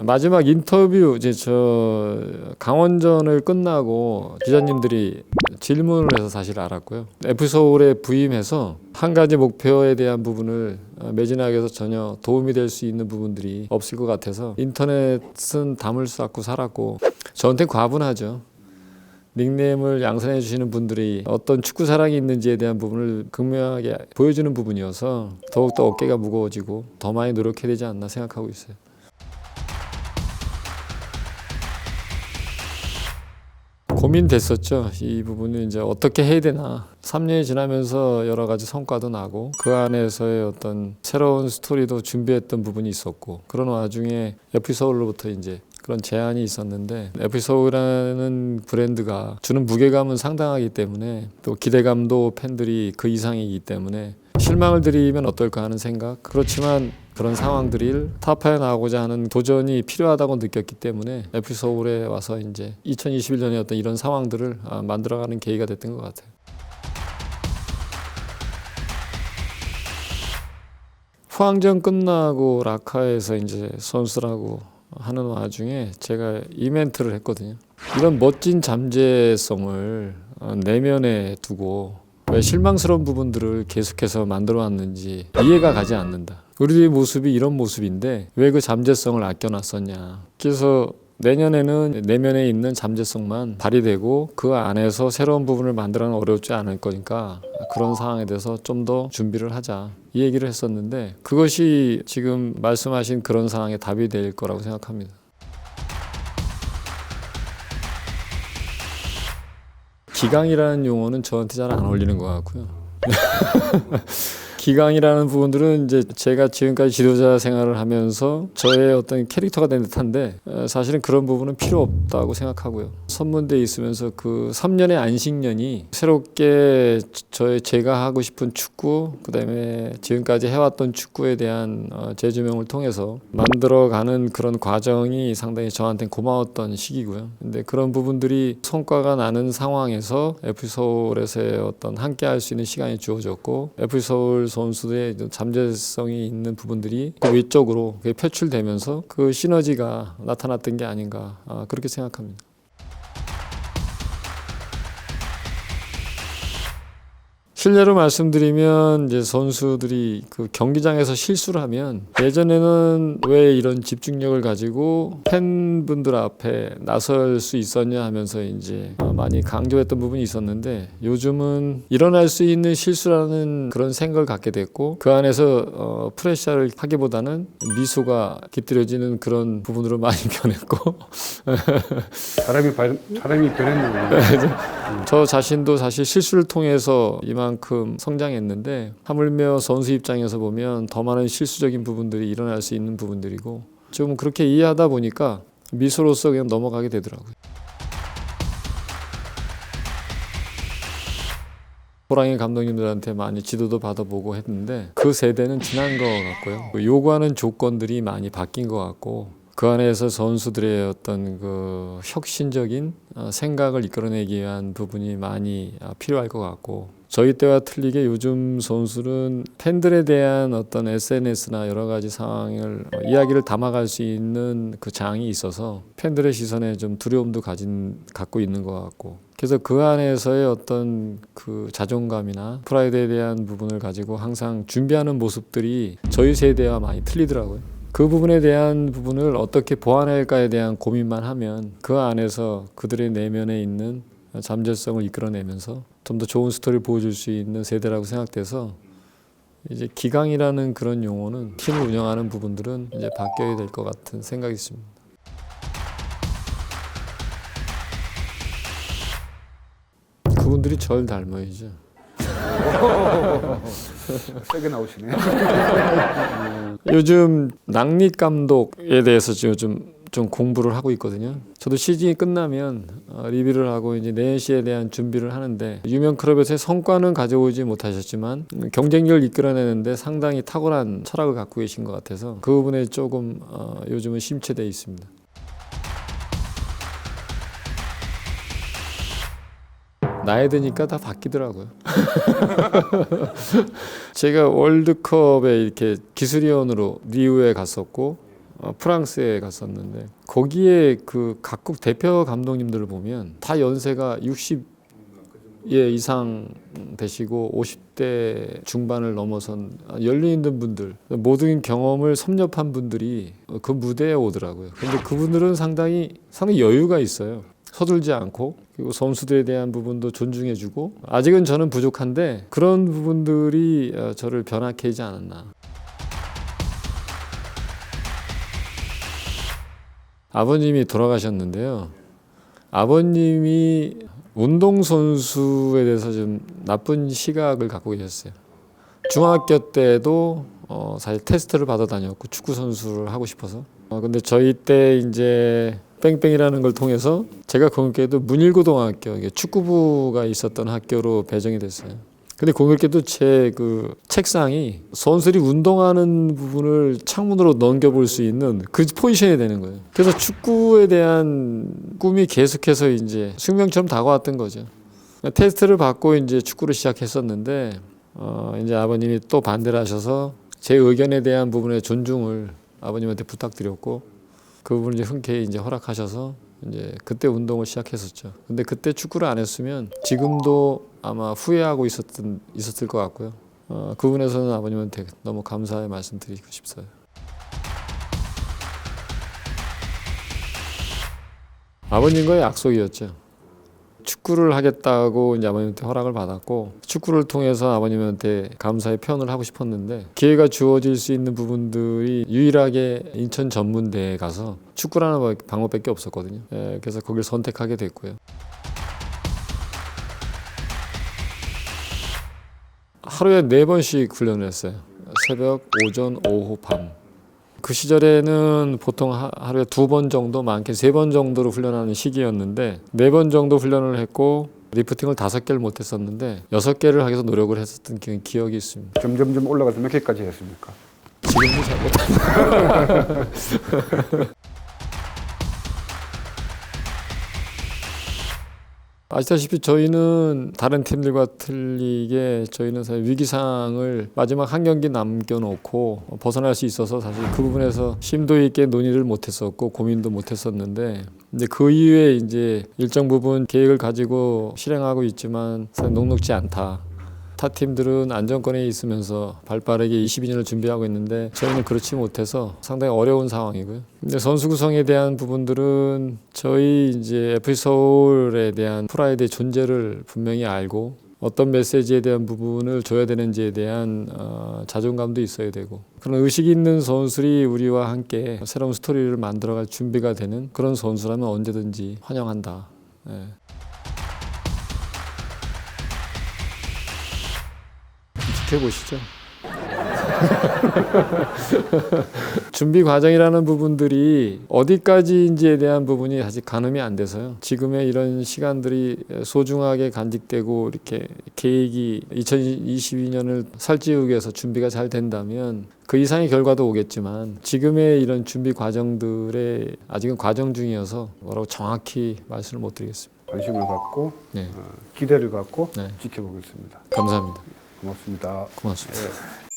마지막 인터뷰 이제 저 강원전을 끝나고 기자님들이 질문을 해서 사실 알았고요. F 서울에 부임해서 한 가지 목표에 대한 부분을 어, 매진하기 위해서 전혀 도움이 될 수 있는 부분들이 없을 것 같아서 인터넷은 담을 쌓고 살았고 저한테 과분하죠. 닉네임을 양산해 주시는 분들이 어떤 축구 사랑이 있는지에 대한 부분을 극명하게 보여주는 부분이어서 더욱더 어깨가 무거워지고 더 많이 노력해야 되지 않나 생각하고 있어요. 고민됐었죠. 이 부분은 이제 어떻게 해야 되나. 3년이 지나면서 여러 가지 성과도 나고 그 안에서의 어떤 새로운 스토리도 준비했던 부분이 있었고 그런 와중에 FC 서울로부터 이제 그런 제안이 있었는데 FC 서울이라는 브랜드가 주는 무게감은 상당하기 때문에 또 기대감도 팬들이 그 이상이기 때문에 실망을 드리면 어떨까 하는 생각. 그렇지만 그런 상황들을 타파해 나가고자 하는 도전이 필요하다고 느꼈기 때문에 FC 서울에 와서 이제 2021년에 어떤 이런 상황들을 아, 만들어가는 계기가 됐던 것 같아요. 후항전 끝나고 라카에서 이제 선수라고 하는 와중에 제가 이멘트를 했거든요. 이런 멋진 잠재성을 어, 내면에 두고 왜 실망스러운 부분들을 계속해서 만들어 왔는지 이해가 가지 않는다. 우리의 모습이 이런 모습인데 왜 그 잠재성을 아껴놨었냐. 그래서 내년에는 내면에 있는 잠재성만 발휘되고 그 안에서 새로운 부분을 만들어는 어렵지 않을 거니까 그런 상황에 대해서 좀 더 준비를 하자 이 얘기를 했었는데 그것이 지금 말씀하신 그런 상황에 답이 될 거라고 생각합니다. 기강이라는 용어는 저한테 잘 안 어울리는 것 같고요. 기강이라는 부분들은 이제 제가 지금까지 지도자 생활을 하면서 저의 어떤 캐릭터가 된 듯한데 어, 사실은 그런 부분은 필요 없다고 생각하고요. 선문대에 있으면서 그 3년의 안식년이 새롭게 저의 제가 하고 싶은 축구 그 다음에 지금까지 해왔던 축구에 대한 어, 재조명을 통해서 만들어가는 그런 과정이 상당히 저한테는 고마웠던 시기고요. 근데 그런 부분들이 성과가 나는 상황에서 FC 서울에서의 어떤 함께 할 수 있는 시간이 주어졌고 FC 서울 선수들의 좀 잠재성이 있는 부분들이 그 그게 표출되면서 그 시너지가 나타났던 게 아닌가 아, 그렇게 생각합니다. 실례로 말씀드리면 이제 선수들이 그 경기장에서 실수를 하면 예전에는 왜 이런 집중력을 가지고 팬분들 앞에 나설 수 있었냐 하면서 이제 어, 많이 강조했던 부분이 있었는데 요즘은 일어날 수 있는 실수라는 그런 생각을 갖게 됐고 그 안에서 어, 프레셔를 하기보다는 미소가 깃들여지는 그런 부분으로 많이 변했고. 사람이 발- 사람이 변했는데 저 자신도 사실 실수를 통해서 이만 큼 성장했는데 하물며 선수 입장에서 보면 더 많은 실수적인 부분들이 일어날 수 있는 부분들이고 좀 그렇게 이해하다 보니까 미소로서 그냥 넘어가게 되더라고요. 호랑이 감독님들한테 많이 지도도 받아보고 했는데 그 세대는 지난 것 같고요. 그 요구하는 조건들이 많이 바뀐 것 같고 그 안에서 선수들의 어떤 그 혁신적인 어, 생각을 이끌어내기 위한 부분이 많이 아, 필요할 것 같고 저희 때와 틀리게 요즘 선수는 팬들에 대한 어떤 SNS나 여러 가지 상황을 어, 이야기를 담아갈 수 있는 그 장이 있어서 팬들의 시선에 좀 두려움도 가진 갖고 있는 것 같고 그래서 그 안에서의 어떤 그 자존감이나 프라이드에 대한 부분을 가지고 항상 준비하는 모습들이 저희 세대와 많이 틀리더라고요. 그 부분에 대한 부분을 어떻게 보완할까에 대한 고민만 하면 그 안에서 그들의 내면에 있는 잠재성을 이끌어내면서 좀 더 좋은 스토리를 보여줄 수 있는 세대라고 생각돼서 이제 기강이라는 그런 용어는 팀을 운영하는 부분들은 이제 바뀌어야 될 것 같은 생각이 있습니다. 그분들이 절 닮아야죠. 세게 나오시네. 요즘 낭립 감독에 대해서 요즘 좀 공부를 하고 있거든요. 저도 시즌이 끝나면 어, 리뷰를 하고 이제 내년 시에 대한 준비를 하는데 유명 클럽에서의 성과는 가져오지 못하셨지만 음, 경쟁력을 이끌어내는데 상당히 탁월한 철학을 갖고 계신 것 같아서 그 부분에 조금 어, 요즘은 심취돼 있습니다. 나이 드니까 다 바뀌더라고요. 제가 월드컵에 이렇게 기술위원으로 리우에 갔었고 어, 프랑스에 갔었는데 거기에 그 각국 대표 감독님들을 보면 다 연세가 60 예, 이상 되시고 50대 중반을 넘어선 연륜 있는 분들 모든 경험을 섭렵한 분들이 그 무대에 오더라고요. 근데 그분들은 상당히 상당히 여유가 있어요. 서둘지 않고 그리고 선수들에 대한 부분도 존중해주고 아직은 저는 부족한데 그런 부분들이 어, 저를 변화케 하지 않았나. 아버님이 돌아가셨는데요. 아버님이 운동선수에 대해서 좀 나쁜 시각을 갖고 계셨어요. 중학교 때도 어, 사실 테스트를 받아 다녔고 축구 선수를 하고 싶어서. 어, 근데 저희 때 이제 뺑뺑이라는 걸 통해서 제가 공교롭게도 문일고등학교 축구부가 있었던 학교로 배정이 됐어요. 근데 공교롭게도 제 그 책상이 선수들이 운동하는 부분을 창문으로 넘겨볼 수 있는 그 포지션이 되는 거예요. 그래서 축구에 대한 꿈이 계속해서 이제 숙명처럼 다가왔던 거죠. 테스트를 받고 이제 축구를 시작했었는데 어 이제 아버님이 또 반대를 하셔서 제 의견에 대한 부분의 존중을 아버님한테 부탁드렸고 그 부분을 이제 흔쾌히 이제 허락하셔서 이제 그때 운동을 시작했었죠. 근데 그때 축구를 안 했으면 지금도 아마 후회하고 있었던 있었을 것 같고요. 어, 그 부분에서는 아버님한테 너무 감사의 말씀드리고 싶어요. 아버님과의 약속이었죠. 축구를 하겠다고 이제 아버님한테 허락을 받았고 축구를 통해서 아버님한테 감사의 표현을 하고 싶었는데 기회가 주어질 수 있는 부분들이 유일하게 인천 전문대에 가서 축구라는 방법밖에 없었거든요. 예, 그래서 거길 선택하게 됐고요. 하루에 네 번씩 훈련을 했어요. 새벽, 오전, 오후, 밤. 그 시절에는 보통 하- 하루에 두 번 정도, 많게 세 번 정도로 훈련하는 시기였는데 네 번 정도 훈련을 했고 리프팅을 다섯 개를 못 했었는데 여섯 개를 하기 위해서 노력을 했었던 기- 기억이 있습니다. 점점점 올라가서 몇 개까지 했습니까? 지금도 잘 못. 아시다시피 저희는 다른 팀들과 틀리게 저희는 사실 위기 상황을 마지막 한 경기 남겨놓고 벗어날 수 있어서 사실 그 부분에서 심도 있게 논의를 못했었고 고민도 못했었는데 이제 그 이후에 이제 일정 부분 계획을 가지고 실행하고 있지만 녹록지 않다. 타 팀들은 안정권에 있으면서 발빠르게 22년을 준비하고 있는데 저희는 그렇지 못해서 상당히 어려운 상황이고요. 근데 선수 구성에 대한 부분들은 저희 이제 FC 서울에 대한 프라이드의 존재를 분명히 알고 어떤 메시지에 대한 부분을 줘야 되는지에 대한 어, 자존감도 있어야 되고 그런 의식이 있는 선수들이 우리와 함께 새로운 스토리를 만들어갈 준비가 되는 그런 선수라면 언제든지 환영한다. 예. 지켜보시죠. 준비 과정이라는 부분들이 어디까지인지에 대한 부분이 아직 가늠이 안 돼서요. 지금의 이런 시간들이 소중하게 간직되고 이렇게 계획이 2022년을 살찌우기 위해서 준비가 잘 된다면 그 이상의 결과도 오겠지만 지금의 이런 준비 과정들에 아직은 과정 중이어서 뭐라고 정확히 말씀을 못 드리겠습니다. 관심을 갖고 네, 어, 기대를 갖고 네. 지켜보겠습니다. 감사합니다. 고맙습니다. 고맙습니다. 예.